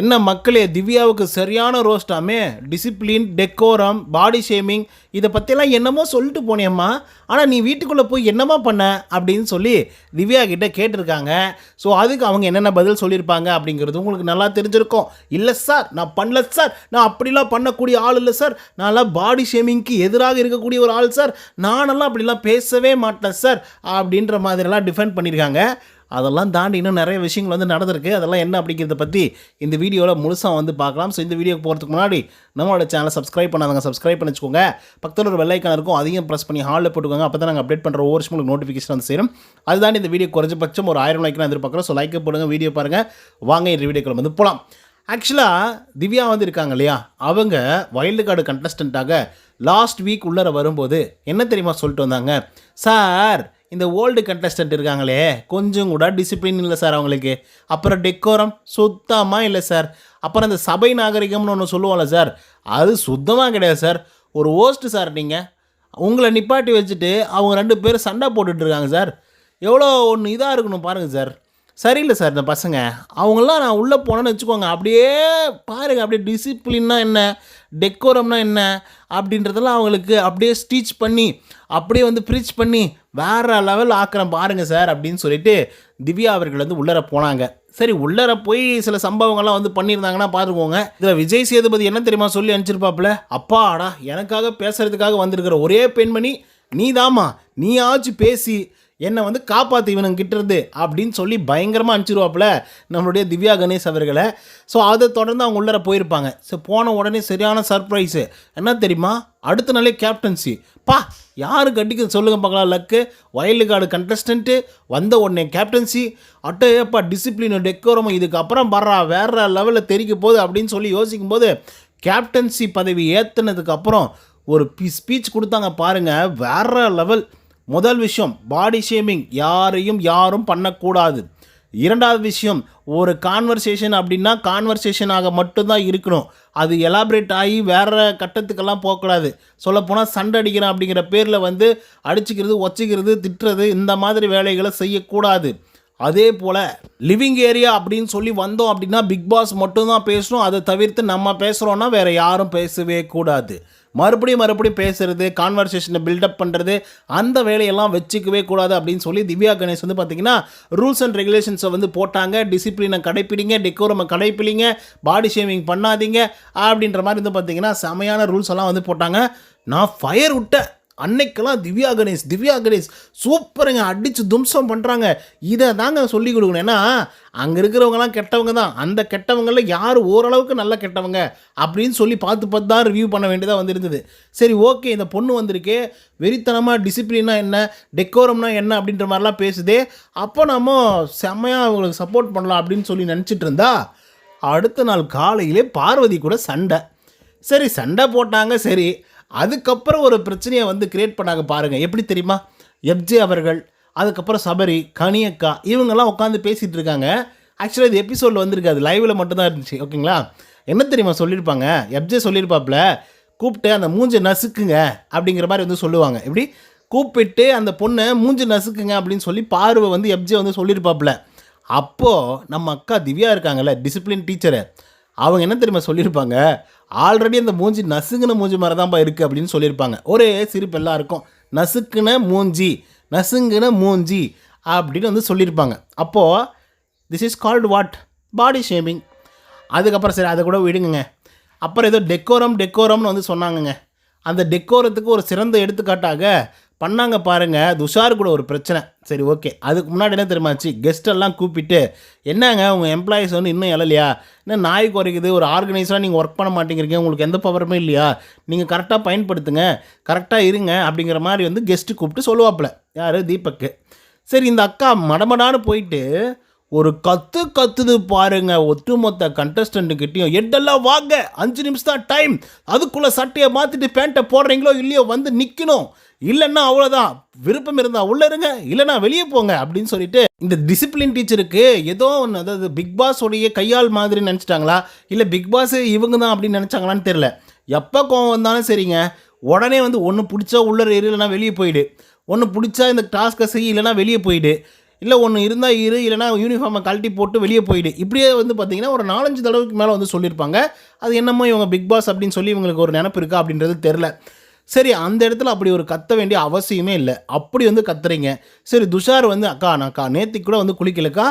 என்ன மக்களே திவ்யாவுக்கு சரியான ரோஸ்டாமே டிசிப்ளின் டெக்கோரம் பாடி ஷேமிங் இதை பற்றியெல்லாம் என்னமோ சொல்லிட்டு போனேம்மா. ஆனால் நீ வீட்டுக்குள்ளே போய் என்னம்மா பண்ண? அப்படின்னு சொல்லி திவ்யா கிட்டே கேட்டிருக்காங்க. ஸோ அதுக்கு அவங்க என்னென்ன பதில் சொல்லியிருப்பாங்க அப்படிங்கிறது உங்களுக்கு நல்லா தெரிஞ்சிருக்கும். இல்லை சார் நான் பண்ணல சார். நான் அப்படிலாம் பண்ணக்கூடிய ஆள் இல்லை சார். நான்லாம் பாடி ஷேமிங்க்கு எதிராக இருக்கக்கூடிய ஒரு ஆள் சார். நானெல்லாம் அப்படிலாம் பேசவே மாட்டேன் சார். அப்படின்ற மாதிரிலாம் டிஃபெண்ட் பண்ணியிருக்காங்க. அதெல்லாம் தாண்டி இன்னும் நிறைய விஷயங்கள் வந்து நடந்திருக்கு. அதெல்லாம் என்ன அப்படிங்கிறத பற்றி இந்த வீடியோவில் முழுசாக வந்து பார்க்கலாம். ஸோ இந்த வீடியோக்கு போகிறதுக்கு முன்னாடி நம்மளோட சேனலை சப்ஸ்கிரைப் பண்ணாதவங்க சப்ஸ்கிரைப் பண்ணி வச்சுக்கோங்க பக்கத்தில் ஒரு வெள்ளைக்கான இருக்கும். அதையும் ப்ரெஸ் பண்ணி ஹாலில் போட்டுக்கோங்க. அப்போ தான் நாங்கள் அப்டேட் பண்ணுற ஒவ்வொரு உங்களுக்கு நோட்டிஃபிகேஷன் வந்து சேரும். அதுதான் இந்த வீடியோ குறைஞ்சபட்சம் ஒரு ஆயிரம் லைக் நான் எதிர்பார்க்குறோம். ஸோ லைக் போடுங்க வீடியோ பாருங்கள் வாங்க இந்த வீடியோக்குள்ள வந்து போகலாம் ஆக்சுவலாக திவ்யா வந்து இருக்காங்க இல்லையா? அவங்க வைல்டு கார்டு கண்டஸ்டண்ட்டாக லாஸ்ட் வீக் உள்ளர வரும்போது என்ன தெரியுமா சொல்லிட்டு வந்தாங்க? சார் இந்த ஓல்டு கண்டஸ்டன்ட் இருக்காங்களே கொஞ்சம் கூட டிசிப்ளின் இல்லை சார் அவங்களுக்கு. அப்புறம் டெக்கோரம் சுத்தமாக இல்லை சார் அப்புறம் இந்த சபை நாகரிகம்னு ஒன்று சொல்லுவோம்ல சார் அது சுத்தமாக கிடையாது சார் ஒரு ஹோஸ்ட்டு சார் நீங்கள் உங்களை நிப்பாட்டி வச்சுட்டு அவங்க ரெண்டு பேரும் சண்டை போட்டுட்ருக்காங்க சார் எவ்வளோ ஒன்று இதாக இருக்கணும் பாருங்கள் சார் சரியில்லை சார் இந்த பசங்க. அவங்களாம் நான் உள்ளே போனேன்னு வச்சுக்கோங்க அப்படியே பாருங்கள் அப்படியே டிசிப்ளின்னா என்ன டெக்கோரம்னா என்ன அப்படின்றதெல்லாம் அவங்களுக்கு அப்படியே ஸ்டீச் பண்ணி அப்படியே வந்து ப்ரீச் பண்ணி வேறு லெவல் ஆக்கிறேன் பாருங்கள் சார் அப்படின்னு சொல்லிட்டு திவ்யா அவர்கள் வந்து உள்ளர போனாங்க. சரி உள்ளர போய் சில சம்பவங்கள்லாம் வந்து பண்ணியிருந்தாங்கன்னா பார்த்துக்கோங்க இதில் விஜய் சேதுபதி என்ன தெரியுமா சொல்லி அனுப்பிச்சிருப்பாப்புல? அப்பாடா எனக்காக பேசுறதுக்காக வந்திருக்கிற ஒரே பெண்மணி நீதாம்மா நீயாச்சும் பேசி என்னை வந்து காப்பாற்று இவனுங்க கிட்டறது அப்படின்னு சொல்லி பயங்கரமாக அனுப்பிச்சிருவாப்புல நம்மளுடைய திவ்யா கணேஷ் அவர்களை. ஸோ அதை தொடர்ந்து அவங்க உள்ளர போயிருப்பாங்க. ஸோ போன உடனே சரியான சர்ப்ரைஸு என்ன தெரியுமா? அடுத்த நாளே கேப்டன்சி பா யாரு கட்டிக்க சொல்லுங்க பார்க்கலாம் லக்கு. வயலு கார்டு கண்டஸ்டன்ட்டு வந்த உடனே கேப்டன்சி அட்டையப்பா டிசிப்ளின் டெக்கோரமும் இதுக்கப்புறம் பர்றா வேற லெவலில் தெரிக்க போகுது அப்படின்னு சொல்லி யோசிக்கும் போது கேப்டன்சி பதவி ஏற்றுனதுக்கு அப்புறம் ஒரு ஸ்பீச் கொடுத்தாங்க பாருங்கள் வேற லெவல் முதல் விஷயம் பாடி ஷேமிங் யாரையும் யாரும் பண்ணக்கூடாது. இரண்டாவது விஷயம் ஒரு கான்வர்சேஷன் அப்படின்னா கான்வர்சேஷனாக மட்டும்தான் இருக்கணும். அது எலாபரேட் ஆகி வேற கட்டத்துக்கெல்லாம் போகக்கூடாது. சொல்லப்போனால் சண்டை அடிக்கிறேன் அப்படிங்கிற பேரில் வந்து அடிச்சுக்கிறது ஒச்சிக்கிறது திட்டுறது இந்த மாதிரி வேலைகளை செய்யக்கூடாது. அதே போல் லிவிங் ஏரியா அப்படின்னு சொல்லி வந்தோம் அப்படின்னா பிக் பாஸ் மட்டும்தான் பேசணும். அதை தவிர்த்து நம்ம பேசுகிறோன்னா வேறு யாரும் பேசவே கூடாது. மறுபடியும் மறுபடியும் பேசுறது கான்வர்சேஷனை பில்டப் பண்ணுறது அந்த வேலையெல்லாம் வச்சுக்கவே கூடாது அப்படின்னு சொல்லி திவ்யா கணேஷ் வந்து பார்த்தீங்கன்னா ரூல்ஸ் அண்ட் ரெகுலேஷன்ஸை வந்து போட்டாங்க. டிசிப்ளினை கடைப்பிடிங்க டெக்கோரமை கடைப்பிடிங்க பாடி ஷேவிங் பண்ணாதீங்க அப்படின்ற மாதிரி வந்து பார்த்தீங்கன்னா செமையான ரூல்ஸ் எல்லாம் வந்து போட்டாங்க. நான் ஃபயர் விட்டேன். அன்னைக்கெல்லாம் திவ்யா கணேஷ் திவ்யா கணேஷ் சூப்பருங்க அடித்து தும்சம் பண்ணுறாங்க இதை தாங்க சொல்லி கொடுக்கணும். ஏன்னா அங்கே இருக்கிறவங்கலாம் கெட்டவங்க தான். அந்த கெட்டவங்களில் யார் ஓரளவுக்கு நல்ல கெட்டவங்க அப்படின்னு சொல்லி பார்த்து பார்த்து தான் ரிவ்யூ பண்ண வேண்டியதாக வந்திருந்தது. சரி ஓகே இந்த பொண்ணு வந்திருக்கே. வெறித்தனமாக டிசிப்ளினா என்ன? டெக்கோரம்னா என்ன அப்படின்ற மாதிரிலாம் பேசுதே. அப்போ நம்ம செம்மையாக அவங்களுக்கு சப்போர்ட் பண்ணலாம் அப்படின்னு சொல்லி நினச்சிட்டு இருந்தா அடுத்த நாள் காலையிலே பார்வதி கூட சண்டை. சரி சண்டை போட்டாங்க சரி. அதுக்கப்புறம் ஒரு பிரச்சனையை வந்து கிரியேட் பண்ணாங்க பாருங்கள் எப்படி தெரியுமா? எப்ஜே அவர்கள் அதுக்கப்புறம் சபரி கனியக்கா இவங்கெல்லாம் உட்காந்து பேசிகிட்டு இருக்காங்க. ஆக்சுவலாக இது எபிசோடில் வந்திருக்காது லைவில் மட்டும்தான் இருந்துச்சு. ஓகேங்களா என்ன தெரியுமா சொல்லியிருப்பாங்க? எப்ஜே சொல்லியிருப்பாப்புல கூப்பிட்டு அந்த மூஞ்சை நசுக்குங்க அப்படிங்கிற மாதிரி வந்து சொல்லுவாங்க. எப்படி? கூப்பிட்டு அந்த பொண்ணை மூஞ்சி நசுக்குங்க அப்படின்னு சொல்லி பார்வை வந்து எப்ஜே வந்து சொல்லியிருப்பாப்புல. அப்போது நம்ம அக்கா திவ்யா இருக்காங்கல்ல டிசிப்ளின் டீச்சரு அவங்க என்ன தெரியுமா சொல்லியிருப்பாங்க? ஆல்ரெடி அந்த மூஞ்சி நசுங்கின மூஞ்சி மாதிரி தான்ப்பா இருக்குது அப்படின்னு சொல்லியிருப்பாங்க. ஒரே சிரிப்பு எல்லாம் இருக்கும். நசுக்குன மூஞ்சி நசுங்கின மூஞ்சி அப்படின்னு வந்து சொல்லியிருப்பாங்க. அப்போது this is called what body shaming அதுக்கப்புறம் சரி அதை கூட விடுங்க அப்புறம் ஏதோ டெக்கோரம் டெக்கோரம்னு வந்து சொன்னாங்கங்க. அந்த டெக்கோரத்துக்கு ஒரு சிறந்த எடுத்துக்காட்டாக பண்ணாங்க பாருங்கள் துஷார் கூட ஒரு பிரச்சனை. சரி ஓகே. அதுக்கு முன்னாடி என்ன தெரியுமாச்சு கெஸ்டெல்லாம் கூப்பிட்டு என்னங்க உங்கள் எம்ப்ளாயிஸ் வந்து இன்னும் எழலையா? இன்னும் நாய் குறைக்குது? ஒரு ஆர்கனைஸராக நீங்கள் ஒர்க் பண்ண மாட்டேங்கிறீங்க. உங்களுக்கு எந்த பவருமே இல்லையா? நீங்கள் கரெக்டாக பயன்படுத்துங்க. கரெக்டாக இருங்க. அப்படிங்கிற மாதிரி வந்து கெஸ்ட்டு கூப்பிட்டு சொல்லுவாப்புல. யார்? தீபக்கு. சரி இந்த அக்கா மடமடான்னு போயிட்டு ஒரு கத்து கத்துது பாருங்க ஒட்டுமொத்த கண்டஸ்டண்ட்டுக்கிட்டையும் எட்டெல்லாம் வாங்க அஞ்சு நிமிஷம் தான் டைம் அதுக்குள்ளே சட்டையை மாற்றிட்டு பேண்ட்டை போடுறீங்களோ இல்லையோ வந்து நிற்கணும் இல்லைன்னா அவ்வளோதான் விருப்பம் இருந்தால் உள்ளே இருங்க இல்லைன்னா வெளியே போங்க அப்படின்னு சொல்லிட்டு இந்த டிசிப்ளின் டீச்சருக்கு ஏதோ ஒன்று அதாவது பிக் பாஸோடைய உடைய கையால் மாதிரி நினச்சிட்டாங்களா? இல்லை பிக் பாஸ் இவங்க தான் அப்படின்னு நினச்சாங்களான்னு தெரில எப்போ கோவம் வந்தாலும் சரிங்க உடனே வந்து ஒன்று பிடிச்சா உள்ளே இல்லைன்னா வெளியே போயிடு. ஒன்று பிடிச்சா இந்த டாஸ்க்கை செய்ய இல்லைன்னா வெளியே போயிடு. இல்லை ஒன்று இருந்தால் இரு இல்லைனா யூனிஃபார்மை கழட்டி போட்டு வெளியே போயிடு. இப்படியே வந்து பார்த்தீங்கன்னா ஒரு நாலஞ்சு தடவைக்கு மேலே வந்து சொல்லியிருப்பாங்க. அது என்னமோ இவங்க பிக் பாஸ் அப்படின்னு சொல்லி இவங்களுக்கு ஒரு நினப்பு இருக்கா அப்படின்றது தெரில சரி அந்த இடத்துல அப்படி ஒரு கத்த வேண்டிய அவசியமே இல்லை. அப்படி வந்து கத்துறீங்க. சரி துஷார் வந்து அக்கா நான் அக்கா நேற்றுக்கு கூட வந்து குளிக்கலக்கா.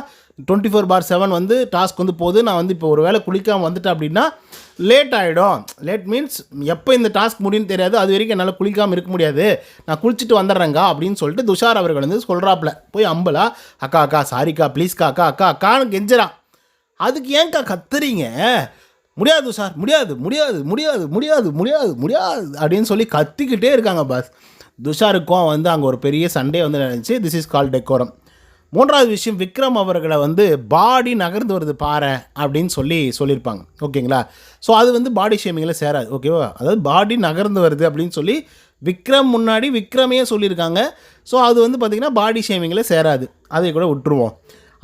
டுவெண்ட்டி ஃபோர் பார் செவன் வந்து டாஸ்க் வந்து போகுது. நான் வந்து இப்போ ஒரு வேளை குளிக்காமல் வந்துட்டேன் அப்படின்னா லேட் ஆகிடும் லேட் மீன்ஸ் எப்போ இந்த டாஸ்க் முடியும்னு தெரியாது. அது வரைக்கும் என்னால் குளிக்காமல் இருக்க முடியாது. நான் குளிச்சுட்டு வந்துடுறேங்க அப்படின்னு சொல்லிட்டு துஷார் அவர்கள் வந்து சொல்கிறாப்புல போய் அம்பலா அக்கா அக்கா சாரிக்கா ப்ளீஸ்க்கா அக்கா அக்கா அக்கான்னு கெஞ்சிரான் அதுக்கு ஏன்க்கா கத்துறீங்க? முடியாது சார் முடியாது முடியாது முடியாது முடியாது முடியாது முடியாது அப்படின்னு சொல்லி கத்திக்கிட்டே இருக்காங்க பாஸ் துஷாருக்கும் வந்து அங்கே ஒரு பெரிய சண்டே வந்து நினச்சி திஸ் இஸ் கால் டெக்கோரம் மூன்றாவது விஷயம் விக்ரம் அவர்களை வந்து பாடி நகர்ந்து வருது பாரு அப்படின்னு சொல்லி சொல்லியிருப்பாங்க. ஓகேங்களா? ஸோ அது வந்து பாடி ஷேமிங்கில் சேராது. ஓகேவா அதாவது பாடி நகர்ந்து வருது அப்படின்னு சொல்லி விக்ரம் முன்னாடி விக்ரமே சொல்லியிருக்காங்க. ஸோ அது வந்து பார்த்திங்கன்னா பாடி ஷேமிங்கில் சேராது. அதை கூட விட்டுருவோம்.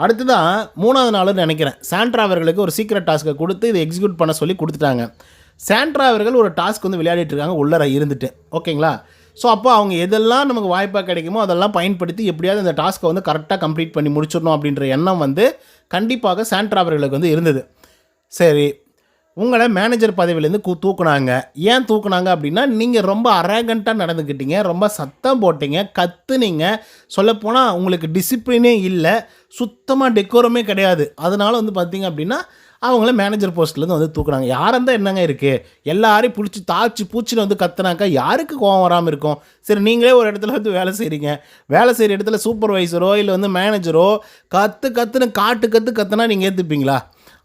அடுத்ததான் மூணாவது நாள்னு நினைக்கிறேன். சாண்ட்ரா அவர்களுக்கு ஒரு சீக்ரெட் டாஸ்க்கை கொடுத்து இதை எக்ஸிக்யூட் பண்ண சொல்லி கொடுத்துட்டாங்க. சாண்ட்ரா அவர்கள் ஒரு டாஸ்க் வந்து விளையாடிட்டு இருக்காங்க உள்ளர இருந்துட்டு. ஓகேங்களா? ஸோ அப்போ அவங்க எதெல்லாம் நமக்கு வாய்ப்பாக கிடைக்குமோ அதெல்லாம் பயன்படுத்தி எப்படியாவது இந்த டாஸ்க்கை வந்து கரெக்டாக கம்ப்ளீட் பண்ணி முடிச்சிடணும் அப்படின்ற எண்ணம் வந்து கண்டிப்பாக சாண்ட்ரா அவர்களுக்கு வந்து இருந்தது. சரி உங்களை மேனேஜர் பதவியிலேருந்து கூ தூக்குனாங்க. ஏன் தூக்குனாங்க அப்படின்னா நீங்கள் ரொம்ப அரகண்ட்டாக நடந்துக்கிட்டீங்க ரொம்ப சத்தம் போட்டீங்க கத்துனீங்க. சொல்லப்போனால் உங்களுக்கு டிசிப்ளினே இல்லை சுத்தமாக டெக்கோரமே கிடையாது. அதனால் வந்து பார்த்தீங்க அப்படின்னா அவங்கள மேனேஜர் போஸ்ட்லேருந்து வந்து தூக்குனாங்க. யாராக இருந்தால் என்னங்க இருக்குது எல்லாரையும் பிடிச்சி தாச்சு பூச்சின்னு வந்து கத்துனாக்கா யாருக்கு கோவம் வராமல் இருக்கும்? சரி நீங்களே ஒரு இடத்துல வந்து வேலை செய்கிறீங்க வேலை செய்கிற இடத்துல சூப்பர்வைசரோ இல்லை வந்து மேனேஜரோ கற்று கற்றுன்னு காட்டு கற்று கத்துனா நீங்கள் ஏற்றுப்பீங்களா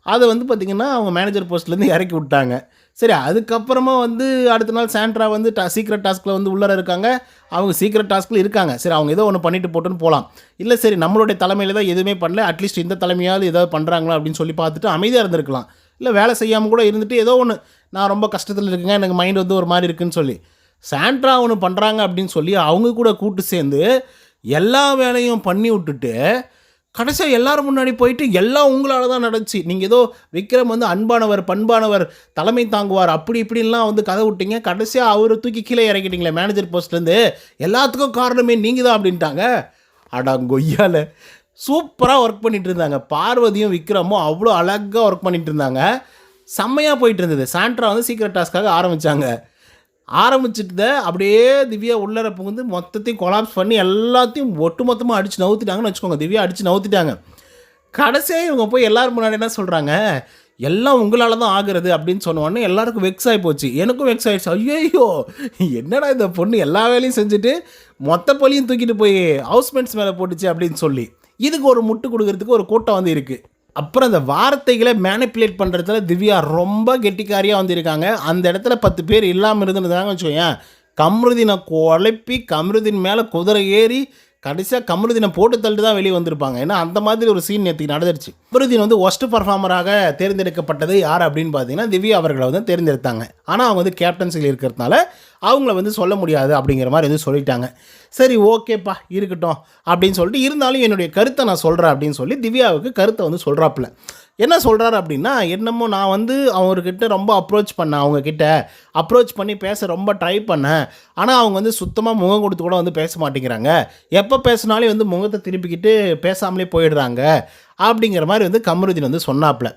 அதை வந்து பார்த்திங்கன்னா அவங்க மேனேஜர் போஸ்ட்லேருந்து இறக்கி விட்டாங்க. சரி அதுக்கப்புறமா வந்து அடுத்த நாள் சாண்ட்ரா வந்து டா சீக்ரெட் டாஸ்கில் வந்து உள்ளார இருக்காங்க. அவங்க சீக்ரெட் டாஸ்கில் இருக்காங்க. சரி அவங்க ஏதோ ஒன்று பண்ணிட்டு போட்டுன்னு போகலாம் இல்லை சரி நம்மளுடைய தலைமையில் தான் எதுவுமே பண்ணல. அட்லீஸ்ட் இந்த தலைமையாவது ஏதாவது பண்ணுறாங்களா அப்படின்னு சொல்லி பார்த்துட்டு அமைதியாக இருந்திருக்கலாம். இல்லை வேலை செய்யாமல் கூட இருந்துட்டு ஏதோ ஒன்று நான் ரொம்ப கஷ்டத்தில் இருக்கேங்க எனக்கு மைண்ட் வந்து ஒரு மாதிரி இருக்குன்னு சொல்லி. சாண்ட்ரா ஒன்று பண்ணுறாங்க அப்படின்னு சொல்லி அவங்க கூட கூட்டு சேர்ந்து எல்லா வேலையும் பண்ணி விட்டுட்டு கடைசியாக எல்லாரும் முன்னாடி போயிட்டு எல்லாம் உங்களால் தான் நடந்துச்சு. நீங்கள் ஏதோ விக்ரம் வந்து அன்பானவர் பண்பானவர் தலைமை தாங்குவார் அப்படி இப்படின்லாம் வந்து கதை விட்டீங்க. கடைசியாக அவரை தூக்கி கீழே இறக்கிட்டீங்களே மேனேஜர் போஸ்ட்லேருந்து எல்லாத்துக்கும் காரணமே நீங்கள் தான் அப்படின்ட்டாங்க அடங்கொய்யால சூப்பராக ஒர்க் பண்ணிகிட்டு இருந்தாங்க. பார்வதியும் விக்ரமும் அவ்வளோ அழகாக ஒர்க் பண்ணிகிட்டு இருந்தாங்க. செம்மையாக போயிட்டு இருந்தது. சாண்ட்ரா வந்து சீக்ரெட் டாஸ்க்காக ஆரம்பித்தாங்க ஆரம்பிச்சுட்டு அப்படியே திவ்யா உள்ளர புகுந்து மொத்தத்தையும் கொலாப்ஸ் பண்ணி எல்லாத்தையும் ஒட்டு மொத்தமாக அடித்து நவுத்திட்டாங்கன்னு வச்சுக்கோங்க. திவ்யா அடித்து நவுத்திட்டாங்க. கடைசியாக இவங்க போய் எல்லாரும் முன்னாடி என்ன சொல்கிறாங்க எல்லாம் உங்களால் தான் ஆகுறது அப்படின்னு சொன்ன உடனே எல்லாருக்கும் வெக்ஸ் ஆகி போச்சு. எனக்கும் வெக்ஸ் ஆகிடுச்சு ஐயோ என்னடா இந்த பொண்ணு எல்லா வேலையும் செஞ்சுட்டு மொத்த பழியும் தூக்கிட்டு போய் ஹவுஸ்மேட்ஸ் மேலே போட்டுச்சு அப்படின்னு சொல்லி. இதுக்கு ஒரு முட்டு கொடுக்கறதுக்கு ஒரு கூட்டம் வந்து இருக்குது அப்புறம் அந்த வார்த்தைகளை மேனிப்புலேட் பண்ணுறதுல திவ்யா ரொம்ப கெட்டிக்காரியாக வந்திருக்காங்க. அந்த இடத்துல பத்து பேர் இல்லாமல் இருந்துருந்தாங்க வச்சுக்கோங்க கம்ருதினை குழப்பி கம்ருதின் மேலே குதிரை ஏறி கடைசியாக கமருதீனை போட்டு தள்ளிட்டு தான் வெளியே வந்திருப்பாங்க. ஏன்னா அந்த மாதிரி ஒரு சீன் நேற்று நடந்துருச்சு. கமருதீன் வந்து ஒஸ்ட் பர்ஃபார்மராக தேர்ந்தெடுக்கப்பட்டது யார் அப்படின்னு பார்த்தீங்கன்னா திவ்யா அவர்களை வந்து தேர்ந்தெடுத்தாங்க. ஆனால் அவங்க வந்து கேப்டன்சியில் இருக்கிறதுனால அவங்கள வந்து சொல்ல முடியாது அப்படிங்கிற மாதிரி வந்து சொல்லிட்டாங்க. சரி ஓகேப்பா இருக்கட்டும் அப்படின்னு சொல்லிட்டு இருந்தாலும் என்னுடைய கருத்தை நான் சொல்கிறேன் அப்படின்னு சொல்லி திவ்யாவுக்கு கருத்தை வந்து சொல்கிறாப்புல என்ன சொல்கிறாரு அப்படின்னா என்னமோ நான் வந்து அவர்கிட்ட ரொம்ப அப்ரோச் பண்ணேன் அவங்கக்கிட்ட அப்ரோச் பண்ணி பேச ரொம்ப ட்ரை பண்ணேன். ஆனால் அவங்க வந்து சுத்தமாக முகம் கொடுத்து கூட வந்து பேச மாட்டேங்கிறாங்க. எப்போ பேசினாலே வந்து முகத்தை திருப்பிக்கிட்டு பேசாமலே போயிடுறாங்க அப்படிங்கிற மாதிரி வந்து கமருதீன் வந்து சொன்னாப்புல.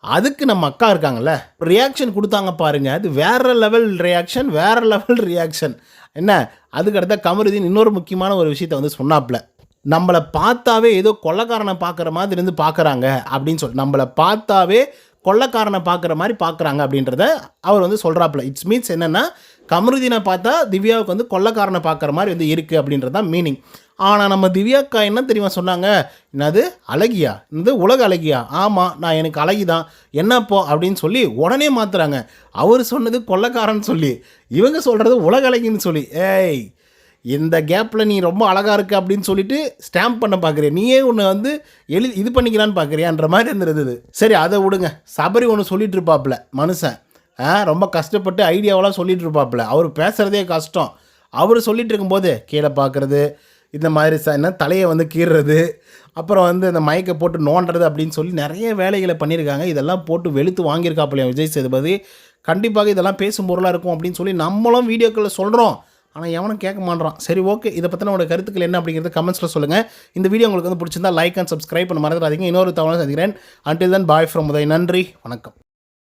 அதுக்கு நம்ம அக்கா இருக்காங்கல்ல ரியாக்ஷன் கொடுத்தாங்க பாருங்க. அது வேற லெவல் ரியாக்ஷன் வேற லெவல் ரியாக்ஷன் என்ன? அதுக்கடுத்த கமருதீன் இன்னொரு முக்கியமான ஒரு விஷயத்த வந்து சொன்னாப்புல. நம்மளை பார்த்தாவே ஏதோ கொள்ளக்காரனை பார்க்குற மாதிரி இருந்து பார்க்குறாங்க அப்படின்னு சொல்லி நம்மளை பார்த்தாவே கொள்ளக்காரனை பார்க்குற மாதிரி பார்க்குறாங்க அப்படின்றத அவர் வந்து சொல்கிறாப்புல இட்ஸ் மீன்ஸ் என்னென்னா கமருதீனை பார்த்தா திவ்யாவுக்கு வந்து கொள்ளக்காரனை பார்க்குற மாதிரி வந்து இருக்குது அப்படின்றது தான் மீனிங் ஆனால் நம்ம திவ்யாக்கா என்ன தெரியுமா சொன்னாங்க? என்னது? அழகியா? இது உலக அழகியா? ஆமாம் நான் எனக்கு அழகி தான் என்னப்போ அப்படின்னு சொல்லி உடனே மாற்றுறாங்க அவர் சொன்னது கொள்ளைக்காரன்னு சொல்லி இவங்க சொல்கிறது உலக அழகின்னு சொல்லி. ஏய் இந்த கேப்பில் நீ ரொம்ப அழகாக இருக்க அப்படின்னு சொல்லிட்டு ஸ்டாம்ப் பண்ண பார்க்குறிய நீயே ஒன்று வந்து எழு இது பண்ணிக்கிறான்னு பார்க்குறியான்ற மாதிரி இருந்திருந்தது. சரி அதை விடுங்க. சபரி ஒன்று சொல்லிட்டு இருப்பாப்புல மனுஷன். ஆ ரொம்ப கஷ்டப்பட்டு ஐடியாவெல்லாம் சொல்லிட்டு இருப்பாப்புல அவர் பேசுகிறதே கஷ்டம். அவர் சொல்லிட்டு இருக்கும்போது கீழே பார்க்குறது இந்த மாதிரி ச என்ன தலையை வந்து கீறுறது அப்புறம் வந்து இந்த மயக்கை போட்டு நோண்டுறது அப்படின்னு சொல்லி நிறைய வேலைகளை பண்ணியிருக்காங்க. இதெல்லாம் போட்டு வெளுத்து வாங்கியிருக்காப்புலையா விஜய் சேதுபதி. கண்டிப்பாக இதெல்லாம் பேசும் பொருளாக இருக்கும் அப்படின்னு சொல்லி நம்மளும் வீடியோக்களில் சொல்கிறோம் ஆனால் எவனும் கேட்க மாட்றான். சரி ஓகே இதை பற்றின உங்களோட கருத்துக்கள் என்ன அப்படிங்கிறது கமெண்ட்ஸில் சொல்லுங்கள் இந்த வீடியோ உங்களுக்கு வந்து பிடிச்சிருந்தா லைக் அண்ட் சப்ஸ்கிரைப் பண்ண மறந்துடாதீங்க. இன்னொரு தவணை சந்திக்கிறேன். Until then bye from Uday. நன்றி. வணக்கம்.